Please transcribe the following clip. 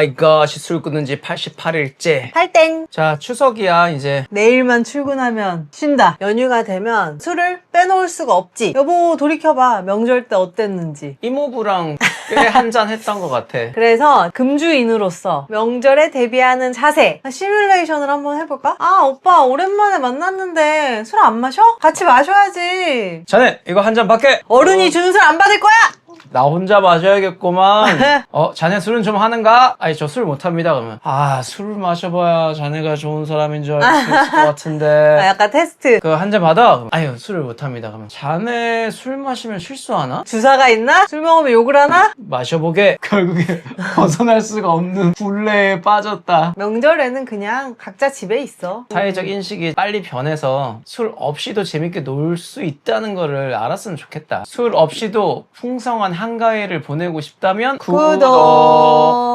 오마이갓 술 끊은 지 88일째 팔땡. 자 추석이야 이제 내일만 출근하면 쉰다. 연휴가 되면 술을 빼놓을 수가 없지. 여보 돌이켜봐. 명절 때 어땠는지. 이모부랑 꽤 한잔 했던 것 같아 그래서 금주인으로서 명절에 대비하는 자세 시뮬레이션을 한번 해볼까? 아 오빠 오랜만에 만났는데 술 안 마셔? 같이 마셔야지. 자네 이거 한 잔 밖에 어른이 주는 술 안 받을 거야. 나 혼자 마셔야겠구만 어 자네 술은 좀 하는가? 아니 저 술 못합니다 그러면 아 술을 마셔봐야 자네가 좋은 사람인 줄 알 수 있을 것 아, 같은데 약간 테스트. 그 한 잔 받아? 아유 술을 못합니다 그러면 자네 술 마시면 실수하나? 주사가 있나? 술 먹으면 욕을 하나? 마셔보게 결국에 벗어날 수가 없는 굴레에 빠졌다 명절에는 그냥 각자 집에 있어. 사회적 인식이 빨리 변해서 술 없이도 재밌게 놀 수 있다는 거를 알았으면 좋겠다 술 없이도 풍성한 한가위를 보내고 싶다면 구독. 구독.